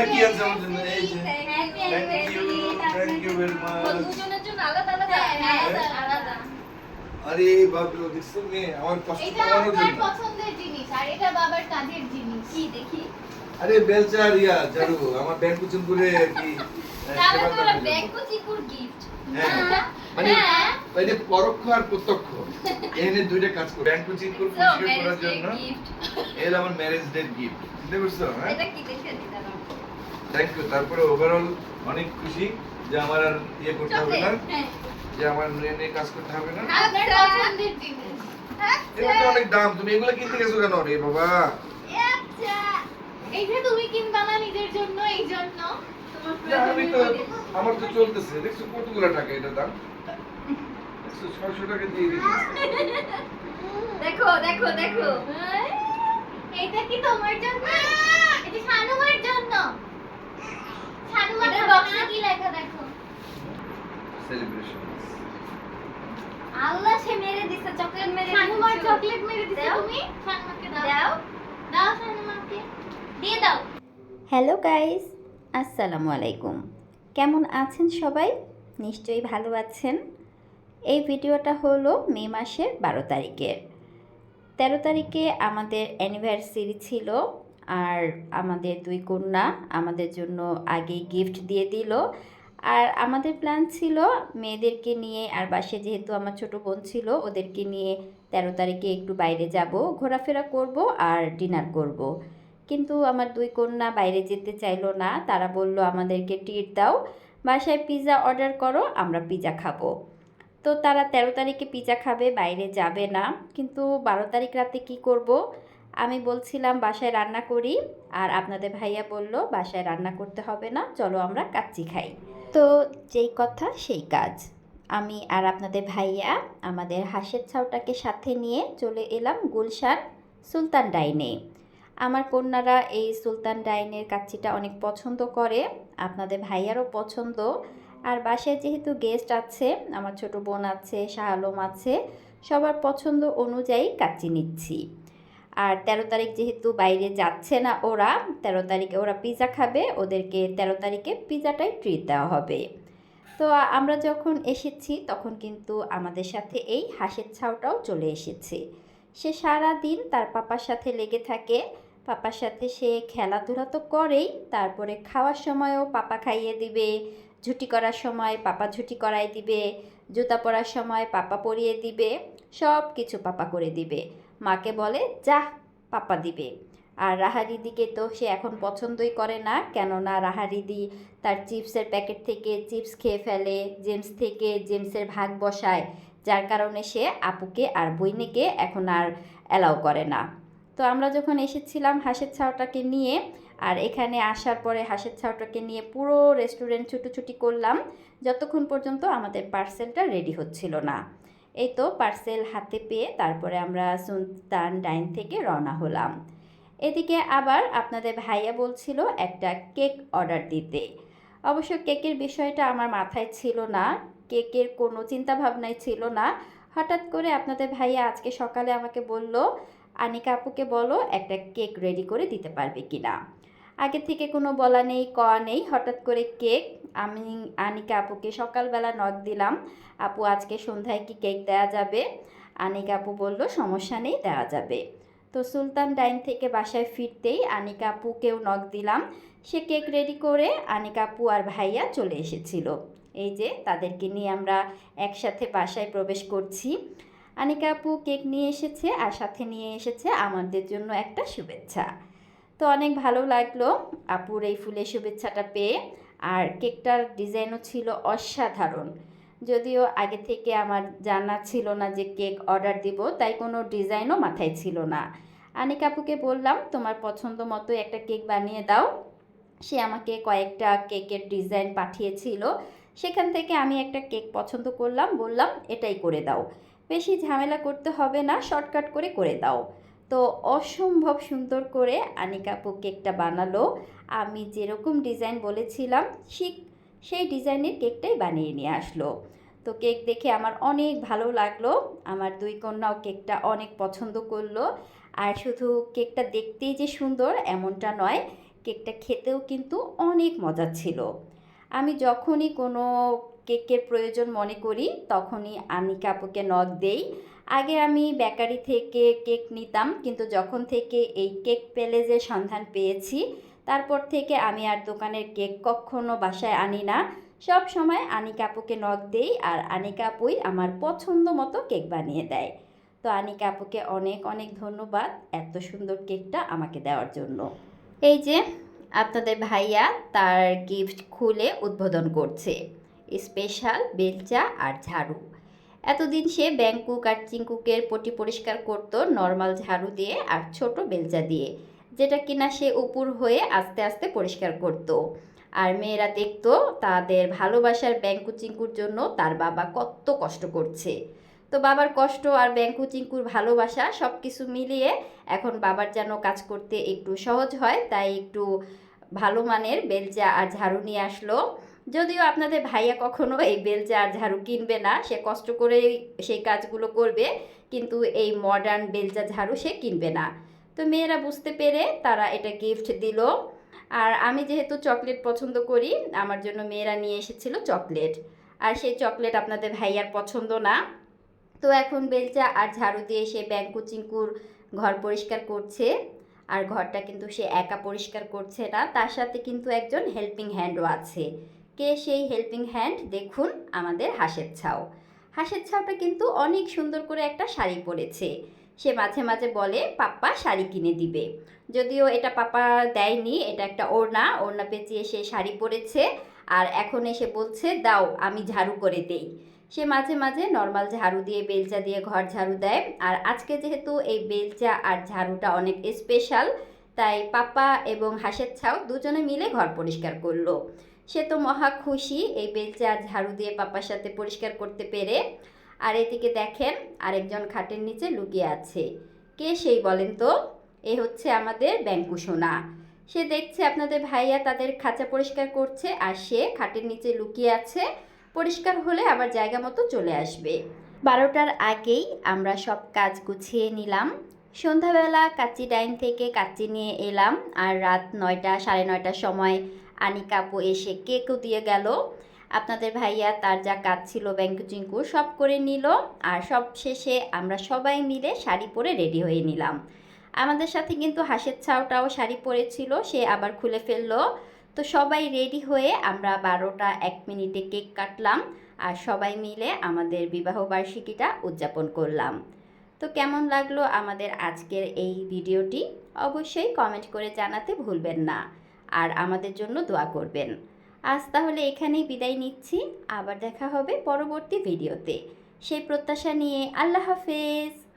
সোনা কি আছে আমার জন্য? এই যে thank you thank you very much দুজনের জন্য আলাদা আলাদা? হ্যাঁ, আলাদা হ্যাঁ, আলাদা আরে বাবলু দেখছ মেয়ে? আমার কষ্ট এটা আমার পছন্দের জিনিস আর এটা বাবার কাজের জিনিস। কি দেখি? আরে বেলচা আর ইয়া ঝাড়ু আমার ব্যাংক কুচুন করে আর কি তাহলে সেবা তোরা করার জন্য। গিফট হ্যাঁ মানে হ্যাঁ। মানে পরোক্ষ আর প্রত্যক্ষ। এনে দুইটা কাজ করে। ব্যাংক কুচিন করে খুশি করার জন্য গিফট এর আমার ম্যারেজ ডে গিফট বুঝতে পারছ? হ্যাঁ? এটা কি দেখে দিতাম থ্যাংক ইউ তারপরে ওভারঅল অনেক খুশি যে আমার আর ইয়ে করতে হবে না। হ্যাঁ। যে আমার নিয়ে নিয়ে কাজ করতে হবে না। এগুলো তো অনেক দাম। তুমি এগুলো কিনতে গেছো কেন? রে বাবা। আচ্ছা এইটা তুমি কিনবা না নিজের জন্য এই জন্য। তোমার না, আমি তো প্রয়োজনীয় আমার তো চলতেছে। দেখছ কতগুলো টাকা এটা দাম? ছয়শো টাকা দিয়ে দিচ্ছি দেখো দেখো দেখো। এইটা কি তোমার জন্য? এটা শানুমার জন্য শানুমার এটার বক্সে box-এ কি লেখা দেখো সেলিব্রেশন আল্লাহ সে মেরে দিছে চকলেট মেরে শানুমার চকলেট মেরে দিছো। তুমি? শানুমাকে দাও। দাও। দাও শানুমাকে। দিয়ে দাও। হ্যালো গাইস আসসালামু আলাইকুম। কেমন আছেন সবাই? নিশ্চয়ই ভালো আছেন। এই ভিডিওটা হলো মে মাসের বারো তারিখের তেরো তারিখে আমাদের অ্যানিভার্সারি ছিল আর আমাদের দুই কন্যা আমাদের জন্য আগেই গিফট দিয়ে দিল। আর আমাদের প্ল্যান ছিল মেয়েদেরকে নিয়ে আর বাসে যেহেতু আমার ছোট বোন ছিল, ওদেরকে নিয়ে তেরো তারিখে একটু বাইরে যাব, ঘোরাফেরা করব আর ডিনার করব। কিন্তু আমার দুই কন্যা বাইরে যেতে চাইলো না, তারা বলল, আমাদেরকে ট্রিট দাও, বাসায় পিৎজা অর্ডার করো, আমরা পিৎজা খাব। তো তারা তেরো তারিখে পিৎজা খাবে, বাইরে যাবে না। কিন্তু বারো তারিখ রাতে কি করব? আমি বলছিলাম, বাসায় রান্না করি। আর আপনাদের ভাইয়া বলল, বাসায় রান্না করতে হবে না, চলো আমরা কাচ্চি খাই। তো যেই কথা, সেই কাজ। আমি আর আপনাদের ভাইয়া আমাদের হাসের ছাউটাকে সাথে নিয়ে চলে এলাম গুলশান সুলতান ডাইনে। আমার কন্যারা এই সুলতান ডাইনের কাচ্চিটা অনেক পছন্দ করে, আপনাদের ভাইয়ারও পছন্দ। আর বাসায় যেহেতু গেস্ট আছে, আমার ছোট বোন আছে, শাহ আলম আছে, সবার পছন্দ অনুযায়ী কাচ্চি নিচ্ছি। আর তেরো তারিখ যেহেতু বাইরে যাচ্ছে না ওরা, তেরো তারিখে ওরা পিৎজা খাবে, ওদেরকে তেরো তারিখে পিৎজাটাই ট্রিট দেওয়া হবে। তো আমরা যখন এসেছি তখন কিন্তু আমাদের সাথে এই হাঁসের ছাউটাও চলে এসেছে। সে সারা দিন তার পাপার সাথে লেগে থাকে। পাপার সাথে সে খেলাধুলা তো করেই, তারপরে খাওয়ার সময়ও পাপা খাইয়ে দিবে, ঝুটি করার সময় পাপা ঝুটি করাই দিবে, জুতা পরার সময় পাপা পরিয়ে দিবে সব কিছু পাপা করে দিবে। মাকে বলে যা পাপা দিবে। আর রাহারিদিকে তো সে এখন পছন্দই করে না, কেননা রাহারিদি তার চিপসের প্যাকেট থেকে চিপস খেয়ে ফেলে, জেমস থেকে জেমসের ভাগ বসায়, যার কারণে সে আপুকে আর বইনেকে এখন আর অ্যালাউ করে না। তো আমরা যখন এসেছিলাম হাঁসের ছাওটাকে নিয়ে, আর এখানে আসার পরে হাঁসের ছাওটাকে নিয়ে পুরো রেস্টুরেন্ট ছুটোছুটি করলাম, যতক্ষণ পর্যন্ত আমাদের পার্সেলটা রেডি হচ্ছিল না। এই তো পার্সেল হাতে পেয়ে তারপরে আমরা সুলতান ডাইন থেকে রওনা হলাম। এদিকে আবার আপনাদের ভাইয়া বলছিল একটা কেক অর্ডার দিতে। অবশ্য কেকের বিষয়টা আমার মাথায় ছিল না, কেকের কোনো চিন্তা ভাবনাই ছিল না। হঠাৎ করে আপনাদের ভাইয়া আজকে সকালে আমাকে বলল, আনিকা আপুকে বলো একটা কেক রেডি করে দিতে পারবে কি না আগে থেকে কোনো বলা নেই কয়া নেই। হঠাৎ করে কেক, আমি আনিকা আপুকে সকালবেলা নক দিলাম। আপু, আজকে সন্ধ্যায় কি কেক দেওয়া যাবে? আনিকা আপু বলল, সমস্যা নেই দেওয়া যাবে। তো সুলতান ডাইন থেকে বাসায় ফিরতেই আনিকা আপুকেও নক দিলাম। সে কেক রেডি করে আনিকা আপু আর ভাইয়া চলে এসেছিল। এই যে, তাদেরকে নিয়ে আমরা একসাথে বাসায় প্রবেশ করছি। আনিকা আপু কেক নিয়ে এসেছে আর সাথে নিয়ে এসেছে আমাদের জন্য একটা শুভেচ্ছা। তো অনেক ভালো লাগল আপুর এই ফুলের শুভেচ্ছাটা পেয়ে। আর কেকটার ডিজাইনও ছিল অসাধারণ। যদিও আগে থেকে আমার জানা ছিল না যে কেক অর্ডার দিব, তাই কোনো ডিজাইনও মাথায় ছিল না। আনিকা আপুকে বললাম, তোমার পছন্দ মতো একটা কেক বানিয়ে দাও। সে আমাকে কয়েকটা কেকের ডিজাইন পাঠিয়েছিল। সেখান থেকে আমি একটা কেক পছন্দ করলাম, বললাম, এটাই করে দাও। বেশি ঝামেলা করতে হবে না, শর্টকাট করে করে দাও। তো অসম্ভব সুন্দর করে আনিকা আপু কেকটা বানালো। আমি যেরকম ডিজাইন বলেছিলাম, ঠিক সেই ডিজাইনের কেকটাই বানিয়ে নিয়ে আসলো। তো কেক দেখে আমার অনেক ভালো লাগল। আমার দুই কন্যাও কেকটা অনেক পছন্দ করল। আর শুধু কেকটা দেখতেই যে সুন্দর এমনটা নয়, কেকটা খেতেও কিন্তু অনেক মজা ছিল। আমি যখনই কোনো কেকের প্রয়োজন মনে করি, তখনই আনিকা কাপুকে নখ দেই। আগে আমি বেকারি থেকে কেক নিতাম, কিন্তু যখন থেকে এই কেক প্যালেজের সন্ধান পেয়েছি, তারপর থেকে আমি আর দোকানের কেক কখনো বাসায় আনি না। সব সময় আনিকা নখ দেই আর আনিকা আপুই আমার পছন্দ মতো কেক বানিয়ে দেয়। তো আনিকা আপুকে অনেক অনেক ধন্যবাদ এত সুন্দর কেকটা আমাকে দেওয়ার জন্য। এই যে, আপনাদের ভাইয়া তার গিফট খুলে উদ্বোধন করছে। স্পেশাল বেলচা আর ঝাড়ু। এতদিন সে ব্যাংকুক আর চিংকুকের পটি পরিষ্কার করতো নর্মাল ঝাড়ু দিয়ে আর ছোট বেলচা দিয়ে, যেটা কিনা সে উপর হয়ে আস্তে আস্তে পরিষ্কার করতো। আর মেয়েরা দেখত তাদের ভালোবাসার ব্যাংকু চিঙ্কুর জন্য তার বাবা কত কষ্ট করছে। তো বাবার কষ্ট আর ব্যাংকু চিঙ্কুর ভালোবাসা সব কিছু মিলিয়ে এখন বাবার যেন কাজ করতে একটু সহজ হয়, তাই একটু ভালো মানের বেলচা আর ঝাড়ু নিয়ে আসলো। যদিও আপনাদের ভাইয়া কখনো এই বেলচা আর ঝাড়ু কিনবে না, সে কষ্ট করে সেই কাজগুলো করবে, কিন্তু এই মডার্ন বেলচা ঝাড়ু সে কিনবে না। তো মেয়েরা বুঝতে পেরে তারা এটা গিফট দিল। আর আমি যেহেতু চকলেট পছন্দ করি, আমার জন্য মেয়েরা নিয়ে এসেছিল চকলেট। আর সেই চকলেট আপনাদের ভাইয়ার পছন্দ না। তো এখন বেলচা আর ঝাড়ু দিয়ে সে ব্যাংকু চিঙ্কুর ঘর পরিষ্কার করছে। আর ঘরটা কিন্তু সে একা পরিষ্কার করছে না, তার সাথে কিন্তু একজন হেল্পিং হ্যান্ডও আছে। কে সেই হেল্পিং হ্যান্ড দেখুন আমাদের হাঁসের ছাও। হাঁসের ছাওটা কিন্তু অনেক সুন্দর করে একটা শাড়ি পরেছে। সে মাঝে মাঝে বলে, পাপ্পা শাড়ি কিনে দিবে। যদিও এটা পাপা দেয়নি, এটা একটা ওড়না। ওড়না পেঁচিয়ে সে শাড়ি পরেছে আর এখন এসে বলছে, দাও, আমি ঝাড়ু করে দেই। সে মাঝে মাঝে নর্মাল ঝাড়ু দিয়ে, বেলচা দিয়ে ঘর ঝাড়ু দেয়। আর আজকে যেহেতু এই বেলচা আর ঝাড়ুটা অনেক স্পেশাল তাই পাপা এবং হাঁসের ছাও দুজনে মিলে ঘর পরিষ্কার করল। সে তো মহা খুশি এই বেলচে আর ঝাড়ু দিয়ে পাপার সাথে পরিষ্কার করতে পেরে। আর এদিকে দেখেন, আরেকজন খাটের নিচে লুকিয়ে আছে। কে সেই বলেন তো? এ হচ্ছে আমাদের ব্যাংকু সোনা। সে দেখছে আপনাদের ভাইয়া তাদের খাঁচা পরিষ্কার করছে আর সে খাটের নিচে লুকিয়ে আছে। পরিষ্কার হলে আবার জায়গা মতো চলে আসবে। বারোটার আগেই আমরা সব কাজ গুছিয়ে নিলাম। সন্ধ্যাবেলা কাচ্চি ডাইন থেকে কাচ্চি নিয়ে এলাম। আর রাত নয়টা, সাড়ে নয়টার সময় আনিকা আপু এসে কেকও দিয়ে গেল। আপনাদের ভাইয়া তার যা কাজ ছিল, ব্যাংকু চিঙ্কু সব করে নিল আর সব শেষে আমরা সবাই মিলে শাড়ি পরে রেডি হয়ে নিলাম। আমাদের সাথে কিন্তু হাঁসের ছাওটাও শাড়ি পরেছিল, সে আবার খুলে ফেলল। তো সবাই রেডি হয়ে আমরা বারোটা এক মিনিটে কেক কাটলাম আর সবাই মিলে আমাদের বিবাহ বার্ষিকীটা উদযাপন করলাম। তো কেমন লাগল আমাদের আজকের এই ভিডিওটি? অবশ্যই কমেন্ট করে জানাতে ভুলবেন না। আর আমাদের জন্য দোয়া করবেন। আজ তাহলে এখানেই বিদায় নিচ্ছি। আবার দেখা হবে পরবর্তী ভিডিওতে। সেই প্রত্যাশা নিয়ে আল্লাহ হাফেজ।